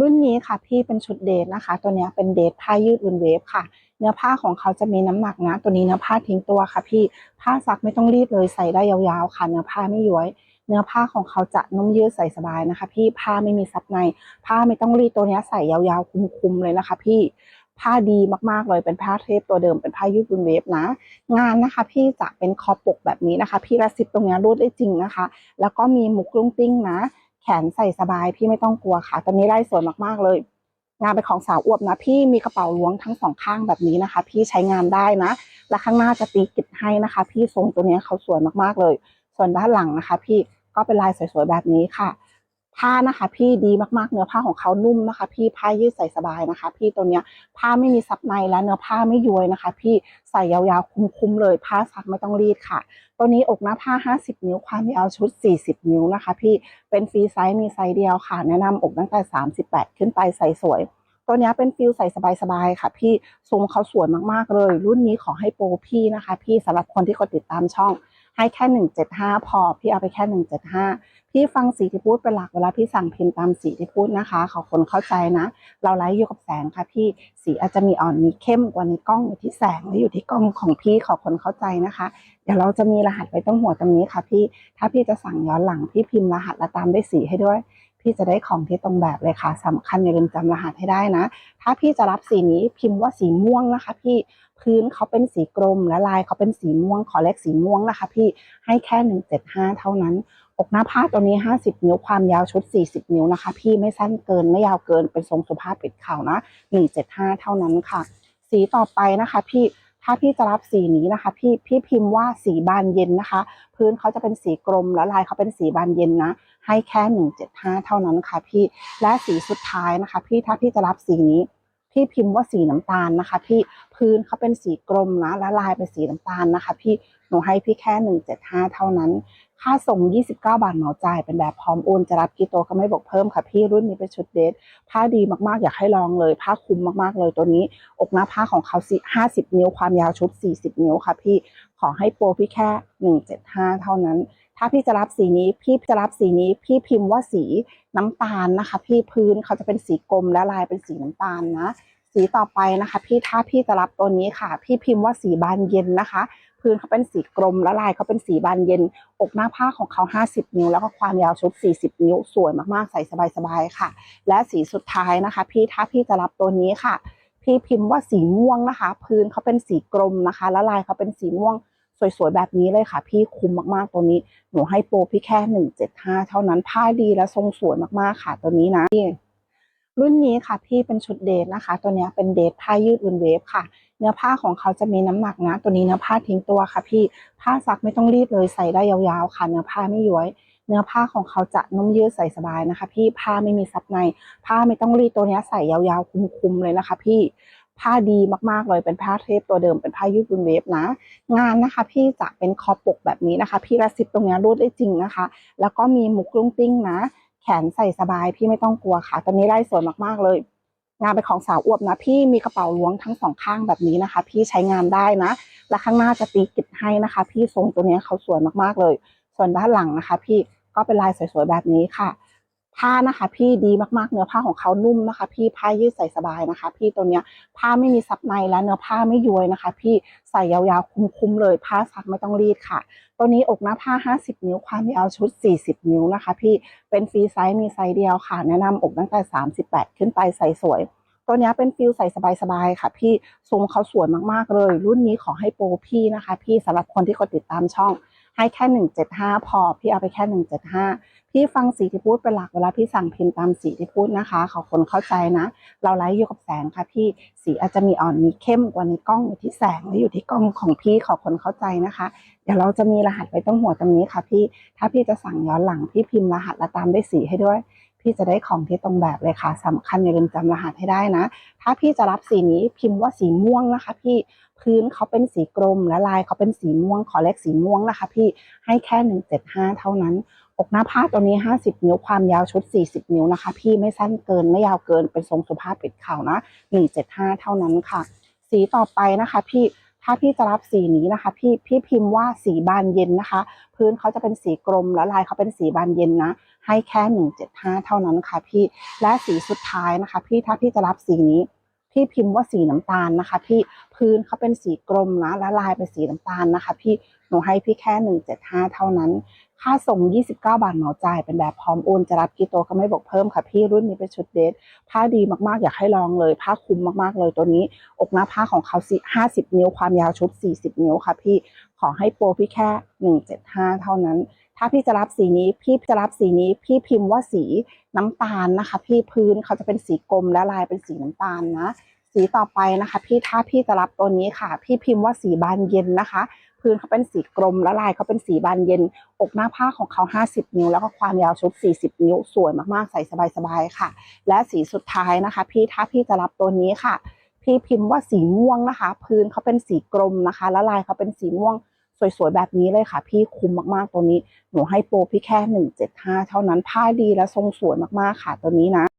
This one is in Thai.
รุ่นนี้ค่ะพี่เป็นชุดเดทนะคะ ตัวนี้เป็นเดทผ้ายืดอุ่นเวฟค่ะ เนื้อผ้าของเขาจะมีน้ำหนักนะ ตัวนี้เนื้อผ้าทิ้งตัวค่ะ พี่ผ้าซักไม่ต้องรีดเลยใส่ได้ยาวๆค่ะ เนื้อผ้าไม่ย้วย เนื้อผ้าของเขาจะนุ่มยืดใส่สบายนะคะ พี่ผ้าไม่มีซับใน ผ้าไม่ต้องรีดตัวนี้ใส่ยาวๆคุมๆเลยนะคะ พี่ผ้าดีมากๆเลยเป็นผ้าเทปตัวเดิมเป็นผ้ายืดอุ่นเวฟนะ งานนะคะ พี่จะเป็นคอปกแบบนี้นะคะ พี่ระซิบตรงนี้รูดได้จริงนะคะ แล้วก็มีมุกลุ้งติ้งนะ แขนใส่สบายพี่ไม่ต้องกลัวค่ะ ตัวนี้ไล่สวยมากๆเลย งานเป็นของสาวอวบนะ พี่มีกระเป๋าล้วงทั้งสองข้างแบบนี้นะคะ พี่ใช้งานได้นะ และข้างหน้าจะตีกิดให้นะคะ พี่ทรงตัวนี้เขาสวยมากๆเลย ส่วนด้านหลังนะคะ พี่ก็เป็นลายสวยๆแบบนี้ค่ะ ผ้านะคะ พี่ดีมากๆ เนื้อผ้าของเขานุ่มนะคะ พี่ผ้ายืดใส่สบายนะคะ พี่ตัวเนี้ยผ้าไม่มีซับในและเนื้อผ้าไม่ย้วยนะคะ พี่ใส่ยาวๆคุ้มๆเลย ผ้าซักไม่ต้องรีดค่ะ ตัวนี้อกหน้าผ้า 50 นิ้วความยาวชุด 40 นิ้วนะคะ พี่เป็นฟรีไซส์มีไซส์เดียวค่ะ แนะนำอกตั้งแต่ 38 ขึ้นไปใส่สวย ตัวนี้เป็นฟิลใส่สบายๆค่ะพี่ทรงเขาสวยมากๆเลย รุ่นนี้ขอให้โปรพี่นะคะ พี่สำหรับคนที่กดติดตามช่อง ให้แค่ 175 พอ พี่เอาไปแค่ 175 พี่ฟังสีที่พูดเป็นหลักเวลาพี่สั่งพิมพ์ตามสีที่พูดนะคะขอคนเข้าใจนะ เราไลฟ์อยู่กับแสงค่ะพี่สีอาจจะมีอ่อนมีเข้มกว่าในกล้องอยู่ที่แสงและอยู่ที่กล้องของพี่ขอคนเข้าใจนะคะ เดี๋ยวเราจะมีรหัสไว้ตรงหัวตรงนี้ค่ะพี่ถ้าพี่จะสั่งย้อนหลังพี่พิมพ์รหัสและตามด้วยสีให้ด้วย พี่จะได้ของที่ตรงแบบเลยค่ะสำคัญอย่าลืมจำรหัสให้ได้นะ ถ้าพี่จะรับสีนี้พิมพ์ว่าสีม่วงนะคะ พี่พื้นเขาเป็นสีกรมและลายเขาเป็นสีม่วง ขอเลขสีม่วงนะคะ พี่ให้แค่ 175 เท่านั้นอกหน้าผ้าตัวนี้ 50 นิ้วความยาวชุด 40 นิ้วนะคะ พี่ไม่สั้นเกินไม่ยาวเกินเป็นทรงสุภาพปิดเข่านะ 175 เท่านั้นค่ะ สีต่อไปนะคะ พี่ ถ้าพี่จะรับสีนี้นะคะ พี่พี่พิมพ์ว่าสีบานเย็นนะคะ พื้นเขาจะเป็นสีกรมแล้วลายเขาเป็นสีบานเย็นนะ ให้แค่ 175 เท่านั้นค่ะ พี่และสีสุดท้ายนะคะ พี่ถ้าพี่จะรับสีนี้พี่พิมพ์ว่าสีน้ำตาลนะคะ พี่พื้นเขาเป็นสีกรมนะและลายเป็นสีน้ำตาลนะคะ พี่ หนูให้พี่แค่ 175 เท่านั้น ค่าส่ง 29 บาทเหมาจ่ายเป็นแบบพร้อมโอนจะรับกี่ตัวก็ไม่บอกเพิ่มค่ะพี่รุ่นนี้เป็นชุดเดทผ้าดีมากๆอยากให้ลองเลย ผ้าคุ้มมากๆเลยตัวนี้ อกหน้าผ้าของเขาสิ50 นิ้วความยาวชุด 40 นิ้วค่ะพี่ขอให้โปรพี่แค่ 175 เท่านั้น ถ้าพี่จะรับสีนี้พี่จะรับสีนี้พี่พิมพ์ว่าสีน้ำตาลนะคะ พี่พื้นเขาจะเป็นสีกลมและลายเป็นสีน้ำตาลนะสีต่อไปนะคะ พี่ถ้าพี่จะรับตัวนี้ค่ะ พี่พิมพ์ว่าสีบานเย็นนะคะ พื้นเขาเป็นสีกรมและลายเขาเป็นสีบานเย็น อกหน้าผ้าของเขา 50 นิ้ว แล้วก็ความยาวชุด 40 นิ้ว สวยมากๆ ใส่สบายๆค่ะ และสีสุดท้ายนะคะ พี่ถ้าพี่จะรับตัวนี้ค่ะ พี่พิมพ์ว่าสีม่วงนะคะ พื้นเขาเป็นสีกรมนะคะ และลายเขาเป็นสีม่วงสวยๆ แบบนี้เลยค่ะ พี่คุ้มมากๆ ตัวนี้ หนูให้โปรพี่แค่ 175 เท่านั้นผ้าดีและทรงสวยมากๆค่ะ ตัวนี้นะรุ่นนี้ค่ะ พี่เป็นชุดเดทนะคะ ตัวนี้เป็นเดทผ้ายืดอุ่นเวฟค่ะ เนื้อผ้าของเขาจะมีน้ำหนักนะ ตัวนี้เนื้อผ้าทิ้งตัวค่ะ พี่ผ้าซักไม่ต้องรีดเลยใส่ได้ยาวๆค่ะ เนื้อผ้าไม่ย้วย เนื้อผ้าของเขาจะนุ่มยืดใส่สบายนะคะ พี่ผ้าไม่มีซับใน ผ้าไม่ต้องรีดตัวนี้ใส่ยาวๆคุมๆเลยนะคะ พี่ผ้าดีมากๆเลยเป็นผ้าเทปตัวเดิมเป็นผ้ายืดอุ่นเวฟนะ งานนะคะ พี่จะเป็นคอปกแบบนี้นะคะ พี่ระซิบตรงนี้รูดได้จริงนะคะ แล้วก็มีมุกลุ้งติ้งนะ แขนใส่สบายพี่ไม่ต้องกลัวค่ะตัวนี้ไล่สวยมากๆเลย งานเป็นของสาวอวบนะพี่มีกระเป๋าล้วงทั้งสองข้างแบบนี้นะคะ พี่ใช้งานได้นะ และข้างหน้าจะตีกิดให้นะคะ พี่ทรงตัวนี้เขาสวยมากๆเลย ส่วนด้านหลังนะคะ พี่ก็เป็นลายสวยๆแบบนี้ค่ะ ผ้านะคะ พี่ดีมากๆ เนื้อผ้าของเขานุ่มนะคะ พี่ผ้ายืดใส่สบายนะคะ พี่ตัวเนี้ยผ้าไม่มีซับในและเนื้อผ้าไม่ย้วยนะคะ พี่ใส่ยาวๆคุ้มๆเลย ผ้าซักไม่ต้องรีดค่ะ ตัวนี้อกหน้าผ้า 50 นิ้วความยาวชุด 40 นิ้วนะคะ พี่เป็นฟรีไซส์มีไซส์เดียวค่ะ แนะนำอกตั้งแต่ 38 ขึ้นไปใส่สวยตัวนี้เป็นฟิลใส่สบายๆค่ะ พี่ทรงเขาสวยมากๆเลย รุ่นนี้ขอให้โปรพี่นะคะ พี่สำหรับคนที่กดติดตามช่อง ให้แค่175พอพี่เอาไปแค่175พี่ฟังสีที่พูดเป็นหลักเวลาพี่สั่งพิมพ์ตามสีที่พูดนะคะขอคนเข้าใจนะ เราไลฟ์อยู่กับแสงค่ะพี่สีอาจจะมีอ่อนมีเข้มกว่าในกล้องอยู่ที่แสงและอยู่ที่กล้องของพี่ขอคนเข้าใจนะคะ เดี๋ยวเราจะมีรหัสไว้ตรงหัวตรงนี้ค่ะพี่ถ้าพี่จะสั่งย้อนหลังพี่พิมพ์รหัสและตามด้วยสีให้ด้วย พี่จะได้ของที่ตรงแบบเลยค่ะสำคัญอย่าลืมจำรหัสให้ได้นะ ถ้าพี่จะรับสีนี้พิมพ์ว่าสีม่วงนะคะ พี่พื้นเขาเป็นสีกรมและลายเขาเป็นสีม่วง ขอเลขสีม่วงนะคะ พี่ให้แค่175 เท่านั้นอกหน้าผ้าตัวนี้ 50 นิ้วความยาวชุด 40 นิ้วนะคะ พี่ไม่สั้นเกินไม่ยาวเกินเป็นทรงสุภาพปิดเข่านะ 175 เท่านั้นค่ะ สีต่อไปนะคะ พี่ถ้าพี่จะรับสีนี้นะคะ พี่พี่พิมพ์ว่าสีบานเย็นนะคะ พื้นเขาจะเป็นสีกรมและลายเขาเป็นสีบานเย็นนะ ให้แค่หนึ่งเท่านั้นค่ะพี่ และสีสุดท้ายนะคะ พี่ถ้าพี่จะรับสีนี้ พี่พิมพ์ว่าสีน้ำตาลนะคะ พี่พื้นเขาเป็นสีกรมนะและลายเป็นสีน้ำตาลนะคะ พี่หนูให้พี่แค่หนึ่งเท่านั้น ค่าส่ง 29 บาทเหมาจ่ายเป็นแบบพร้อมโอนจะรับกี่ตัวก็ไม่บอกเพิ่มค่ะพี่รุ่นนี้เป็นชุดเดทผ้าดีมากๆอยากให้ลองเลย ผ้าคุ้มมากๆเลยตัวนี้ อกหน้าผ้าของเขาสิ50 นิ้วความยาวชุด 40 นิ้วค่ะพี่ขอให้โปรพี่แค่ 175 เท่านั้น ถ้าพี่จะรับสีนี้พี่จะรับสีนี้ พี่พิมพ์ว่าสีน้ำตาลนะคะ พี่พื้นเขาจะเป็นสีกลมและลายเป็นสีน้ำตาลนะ สีต่อไปนะคะ พี่ถ้าพี่จะรับตัวนี้ค่ะ พี่พิมพ์ว่าสีบานเย็นนะคะ พื้นเขาเป็นสีกลมและลายเขาเป็นสีบานเย็น อกหน้าผ้าของเขา 50 นิ้ว แล้วก็ความยาวชุด 40 นิ้ว สวยมากๆ ใส่สบายๆค่ะ และสีสุดท้ายนะคะ พี่ถ้าพี่จะรับตัวนี้ค่ะ พี่พิมพ์ว่าสีม่วงนะคะ พื้นเขาเป็นสีกลมนะคะ และลายเขาเป็นสีม่วง สวยๆ แบบนี้เลยค่ะ พี่คุ้มมากๆ ตัวนี้ หนูให้โปรพี่แค่ 175 เท่านั้น ผ้าดีและทรงสวยมากๆ ค่ะตัวนี้นะ